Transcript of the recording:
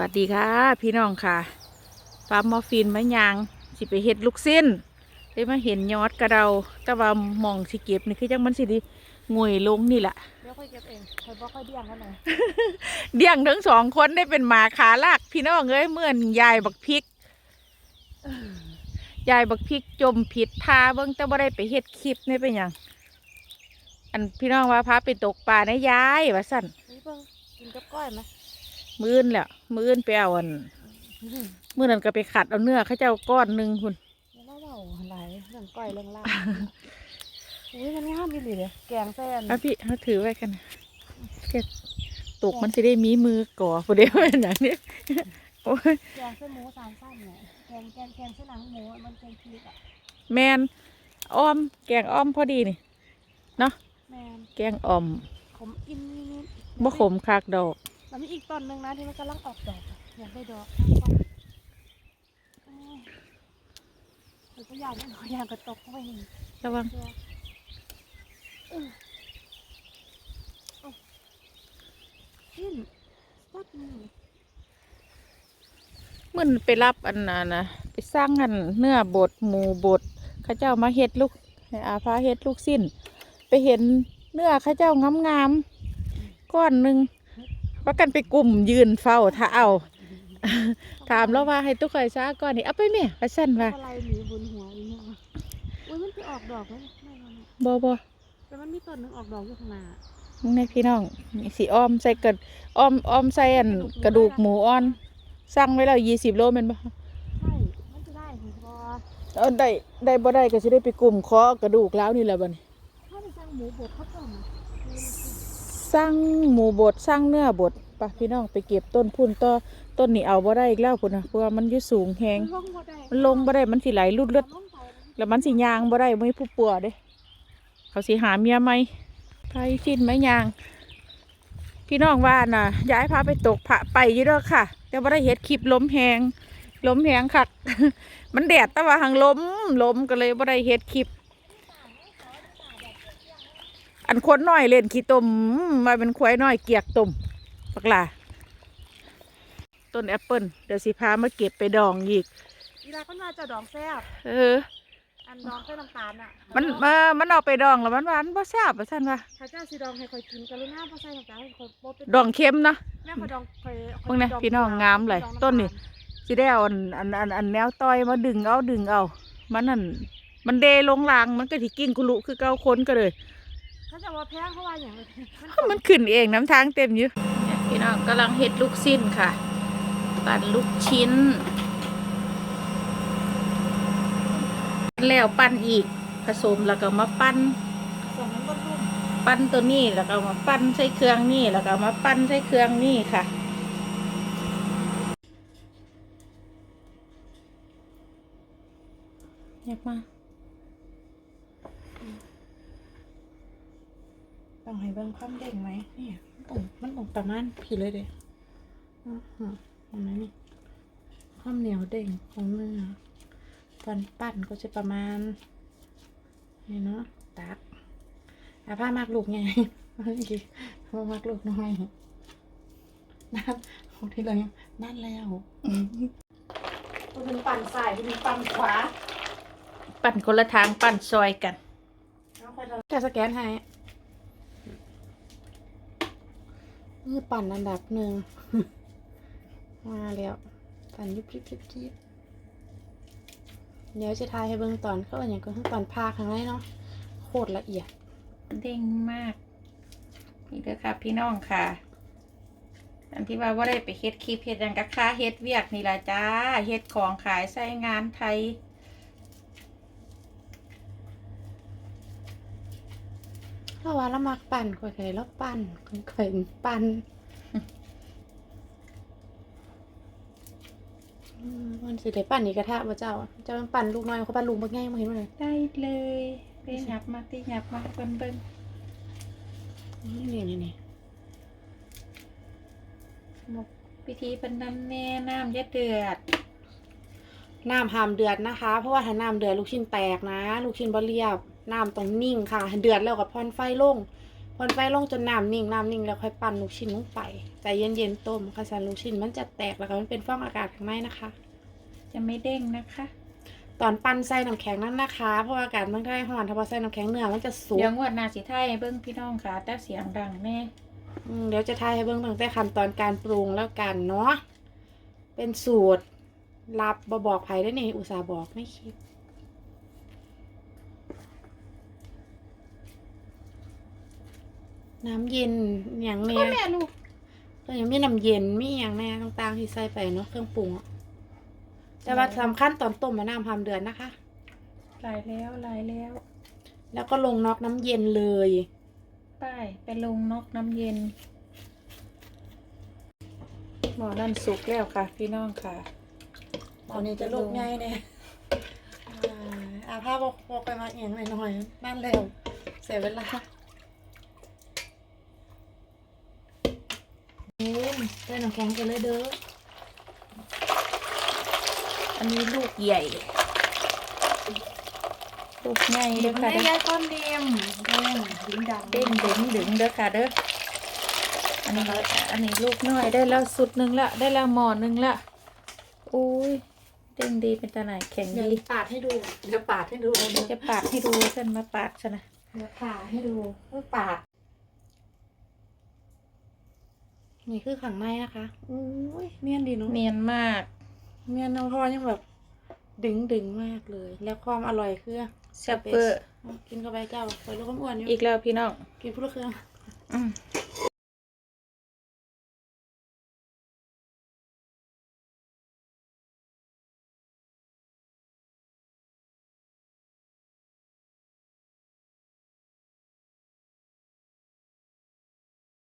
วัสดีค่ะ พี่น้องค่ะฟาร์มมอร์ฟินมะยางสิไปเฮ็ดลูกสิ้นได้มาเห็นยอดกระเดาแต่ว่ามองสิเก็บนี่คือจังมันสิไดีงวยลงนี่แหละเดี๋ยวค่อยเก็บเองค่อยบอกค่อยเดี่ยงกันหน่อยเดี่ยงทั้งสองคนได้เป็นหมาขาลากพี่น้องเอ้ยเหมื่อนยายบักพริกยายบักพริกจมผิดทาเบิ่งแต่บ่ได้ไปเฮ็ดคลิปนี่เป็นหยังอันพี่น้องว่าพาไปตกปลานะยายว่าสั่นนี่เพิ่งกินกับก้อยไหม มื้อนแหละมื้อนไปเอาอันมื่อนั้นก็ไปขัดเอาเนื้อเข้าเจ้าก้อนหนึ่งคุณแล้วมาเบาอะไรเรื่องก้อยเรื่องลาบอุ้ยมันงามอีหลีเลยแกงแซนอะพี่เขาถือไว้กันนะแกตกมันจะได้มีมือก่อพอดีว่าอย่างนี้โอ้ยแกงเส้นหมูสามสั้นเนี่ยแกงแกงแกงเส้นหนังหมูอะมันแกงพริกอะแมนอ้อม แกงอ้อมพอดีนี่แมนแกงอ่อมผมอินนิดๆบ่ขมคากดอก แล้วมีอีกต้นหนึ่งนะที่มันกำลังออกดอกอะอยากได้ดอกข้างต้นเอ้ยหรือก็อยากได้ดอกอยากกระตกเข้าไปหนึ่งระวังตัวเออเอาขึ้นสักหนึ่งมื่อนไปรับอันนั้นนะไปสร้างอันเนื้อบดหมูบดเข้าเจ้ามาเฮ็ดลูกให้อาพาเฮ็ดลูกสิ้น ไปเห็นเนื้อเข้าเจ้างามๆก้อนหนึ่ง ว่ากันไปกลุ่มยืนเฝ้าถ้าเอา ถามแล้วว่าให้ตุ๊กไข่ซาก่อนนี่เอาไปแม่ว่าสั่นว่าอะไรหนีบนหัวอีกเนี่ยอุ้ยมันไปออกดอกแล้วเนี่ยไม่ไม่ไม่บ่บ่แต่มันมีต้นหนึ่งออกดอกอยู่ข้างหน้ามึงในพี่น้องนี่สีอ้อมใส่กระอ้อมอ้อมใส่อันกระดูกหมูอ่อนสั่งไว้แล้วยี่สิบโลแม่นบ่ใช่มันจะได้ถึงพอเอาได้ได้บ่ได้ก็สิได้ไปกลุ่มคอกระดูกแล้วนี่แหละบัดนี้ถ้าไปสั่งหมูบดเขาต้ม สั่งหมูบดสั่งเนื้อบดปะพี่น้องไปเก็บต้นพุ่นต่อต้นนี้เอาบ่ได้อีกแล้วพุ่นนะเพราะว่ามันอยู่สูงแฮงมันลงบ่ได้มันลงบ่ได้มันสิไหลลุดเลือดแล้วมันสิยางบ่ได้ไม่ผู้ปัวเด้เขาสิหาเมียไหมไปสิ้นไหมยาง พี่น้องว่าน่ะย้ายพาไปตกผะไปอยู่เด้อค่ะ แต่บ่ได้เฮ็ดคลิปล้มแหงล้มแหงคัก มันแดดแต่ว่าหังล้มล้มก็เลยบ่ได้เฮ็ดคลิป อันคนน้อยเล่นขี้ตมมาเป็นควายน้อยเกียกตมปักหลาต้นแอปเปิลเดี๋ยวสิพามาเก็บไปดองอีกเวลาเขามาจะดองแซ่บเออ อันดองเส้นน้ำตาลอะมันมามันเอาไปดองแล้วมันหวานบ่แซ่บว่าซั่นว่าถ้าเจ้าสีดองให้คอยกินกรุณาเพราะใส่น้ำตาลให้คอยโป๊ะเป็นดองเค็มนะแม่คอยดองคอยพวกนี้พี่น้องงามเลยดอำต้นนี่สิได้เอาอันอันอันอันแนวต้อยมาดึงเอาดึงเอา มันนั่นมันเดลงลางมันก็สิกิ้งคุลุคือเก้าคนก็เลย เขาจะว่าแพงเขาว่าอย่างไรมันขึ้นเองน้ำทางเต็มอยู่เนี่ยพี่น้องกำลังเฮ็ดลูกสิ้นค่ะปั่นลูกชิ้น แล้วปั้นอีกผสมแล้วก็มาปั้นส่งมันก็รุ่มปั้นตัวนี้แล้วก็เอามาปั้นใส่เครื่องนี่แล้วก็เอามาปั้นใส่เครื่องนี่ค่ะอยากมา ต้องให้เบิ่งความเด้งไหมนี่ต้องมันต้องประมาณพี่เลยเด้อือหือเห็นไหมนี่ความเหนียวเด้งของเนื้อตอนปั้นก็จะประมาณนี่เนาะตักอาผ้ามากลูกไงผ้ามากลูกน้อยนั่นของที่เรานั่นแล้วตัวหนึ่งปั่นซ้ายตัวหนึ่งปั่นขวา ปั้นคนละทางปั้นซอยกันแกสแกนให้ นี่ปั่นอันดับหนึ่ง มาแล้ว ปั่นยุบยิบยิบยิบเดี๋ยวจะทายให้เบิ่งตอนเขาเอาอย่างก็คือตอนพาครั้งแรกเนาะโคตรละเอียด เด้งมาก นี่เด้อค่ะ พี่น้องค่ะ อันที่ว่าว่าได้ไปเฮ็ดคลิปเฮ็ดยังกับค่าเฮ็ดเวียกนี่ละจ้าเฮ็ดของขายใส่งานไทย ถ้าว่าละมักปั่นค่อยเคยแล้วปั่นค่อยเคยปั่นอืมมันสิได้ปั่นอีกกระทะบ่เจ้าเจ้ามันปั่นลูกน้อยเขาปั่นลูกบ่ง่ายมาเห็นบ่เลยได้เลยไปหยับมาที่หยับมาเบิ่งเบิ่งนี่นี่นี่นี่หมกพิธีเป็นน้ำแน่น้ำยะเดือด น้ำหามเดือดนะคะ เพราะว่าถ้าน้ำเดือดลูกชิ้นแตกนะ ลูกชิ้นบ่เรียบน้ำต้องนิ่งค่ะเดือดแล้วกับพอนไฟลงพอนไฟลงจนน้ำนิ่งน้ำนิ่งแล้วค่อยปั่นลูกชิ้นลงไปใจเย็นๆต้มค่ะสันลูกชิ้นมันจะแตกแล้วก็มันเป็นฟองอากาศข้างในนะคะ จะไม่เด้งนะคะ ตอนปั่นใส่น้ำแข็งนั่นนะคะ เพราะว่าอากาศเมืองไทยร้อนถ้าพอใส่น้ำแข็งเนื้อมันจะสุกเดี๋ยวงวดหนาสิไทยให้เบิ้งพี่น้องค่ะแต่เสียงดังแน่อืมเดี๋ยวจะทายให้เบื้องตั้งแต่ขั้นตอนการปรุงแล้วกันเนาะเป็นสูตร ลับบบอกไผได้นี่ อุตส่าห์บอกไม่คิด น้ำเย็นอย่างเนี้ก็ยแม่ลูกก็ยังมีน้ำเย็นมีอย่างแน่ต่างๆที่ใส่ไปเนาะเครื่องปรุงอะแต่ว่าสำคัญตอนต้มมะนาวพามเดือนนะคะลายแล้วลายแล้ว แล้วก็ลงน็อกน้ำเย็นเลยป้ายไปลงนอกน้ำเย็นหมอนั่นสุกแล้วค่ะ พี่น้องค่ะ ตอนนี้จะลูกง่ายเนี่ยอาภาพบอกบอกไปมาเอียงหน่อยๆนั่นแล้วเสียเวลาเอ็มใส่น้ำแข็งกันเลยเด้อ อันนี้ลูกใหญ่ ลูกใหญ่เดี๋เด้ยอวค่ะให้เด้อยายก้อนเดียมเด้งดิ้งดังเด้งดึงดึงเด้อค่ะเด้อ อันนี้อันนี้ลูกน้อยได้แล้วสุดหนึ่งละ ได้แล้วหมอหนึ่งละ อุ้ย เด้งดีเป็นตาไหนแข็งเดี๋ยวดีปาดให้ดู เดี๋ยวปาดให้ดูเดี๋ยวจะปาดให้ดูฉันมาปาดฉันนะเดี๋ยวปาดให้ดูเพื่อปาด นี่คือขังในนะคะอุ้ยเนียนดีเนาะเนียนมากเนียนน้ำพอยังแบบ ดึงดึงมากเลย แล้วความอร่อยคือแซ่บเปอร์กินเข้าไปเจ้าไปลูกข้ามอ้วนอยู่อีกแล้วพี่น้องกินพวกเครื่องอืม